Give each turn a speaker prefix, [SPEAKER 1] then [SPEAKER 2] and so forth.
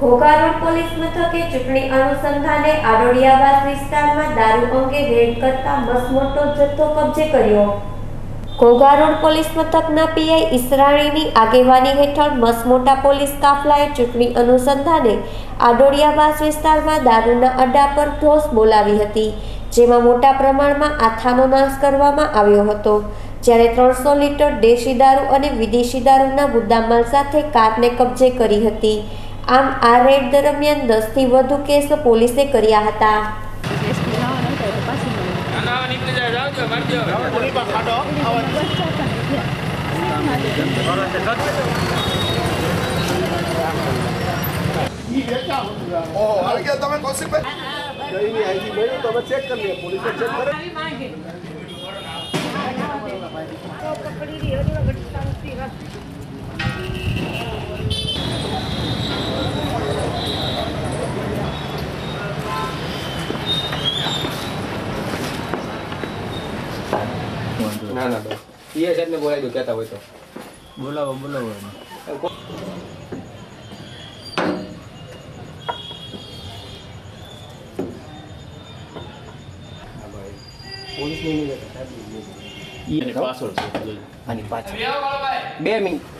[SPEAKER 1] Ghogha police મથકે ચૂંટણી અનુસંધાને આડોડિયાવાસ વિસ્તારમાં દારૂ અંગે રેડ કરતા મસમોટો જથ્થો કબજે કર્યો. ઘોઘા રોડ પોલીસ મથકના પીઆઈ ઈસરાણીની આગેવાની હેઠળ મસમોટા પોલીસ કાફલાએ ચૂંટણી અનુસંધાને આડોડિયાવાસ વિસ્તારમાં દારૂના અડ્ડા પર ઢોસ બોલાવી હતી, જેમાં મોટા પ્રમાણમાં આથાનો નાશ કરવામાં આવ્યો હતો. જ્યારે ત્રણસો લીટર દેશી દારૂ અને વિદેશી દારૂના મુદ્દામાલ સાથે કારને કબજે કરી હતી આમ આ રેડ દરમિયાન દસથી વધુ કેસ પોલીસે કર્યા હતા.
[SPEAKER 2] તમે
[SPEAKER 3] ચેક કરી પોલીસે ચેક કરે
[SPEAKER 4] ના ના બસ. પીએ સાહેબ ને બોલાવી દો કહેતા હોય તો.
[SPEAKER 5] બોલાવો બોલાવો
[SPEAKER 4] પોલીસ નહીં પાછળ. બે મિનિટ.